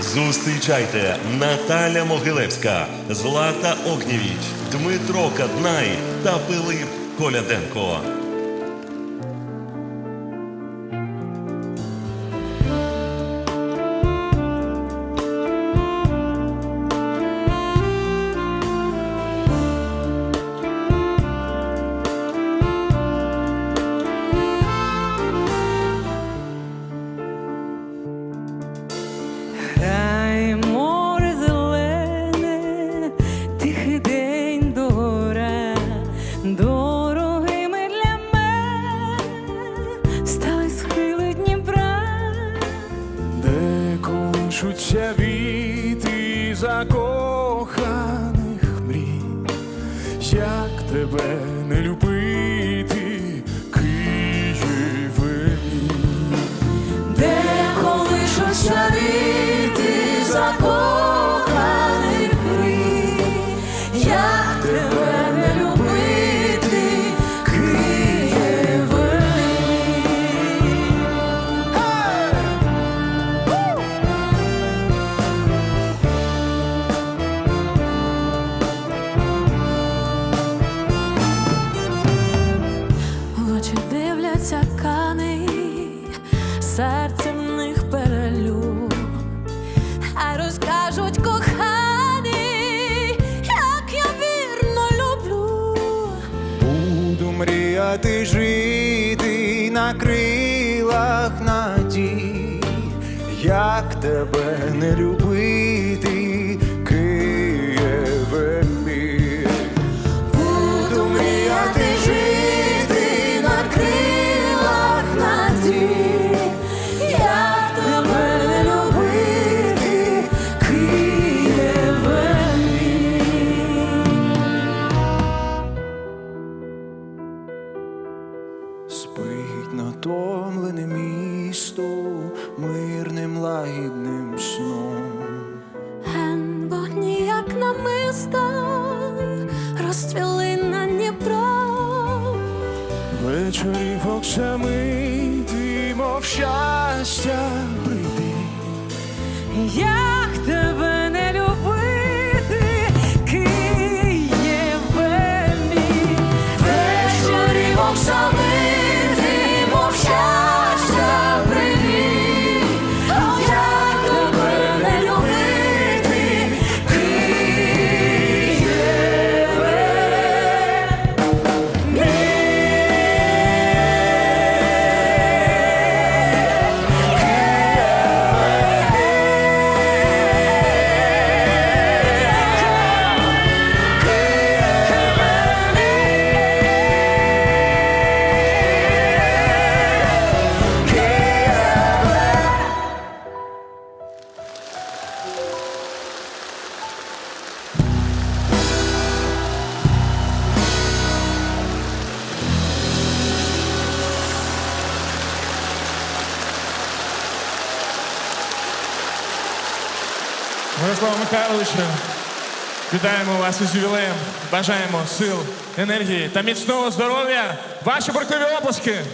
Зустрічайте Наталя Могилевська, Злата Огнєвіч, Дмитро Каднай та Пилип Коляденко. Колишуться віти закоханих мрій, як тебе не любити, серце в них перелю, а розкажуть коханий, як я вірно люблю. Буду мріяти жити на крилах надій, як тебе не любити, Спить натомлене місто мирним лагідним сном. Ген вогні, як намиста, розцвіли на Дніпро. Ввечері оксамити, мов щастя прийди. Як тебе не любити, Києве мій. Ввечері оксамити, Мирослава Михайловичу, вітаємо вас із ювілеєм. Бажаємо сил, енергії та міцного здоров'я. Ваші бурхливі оплески.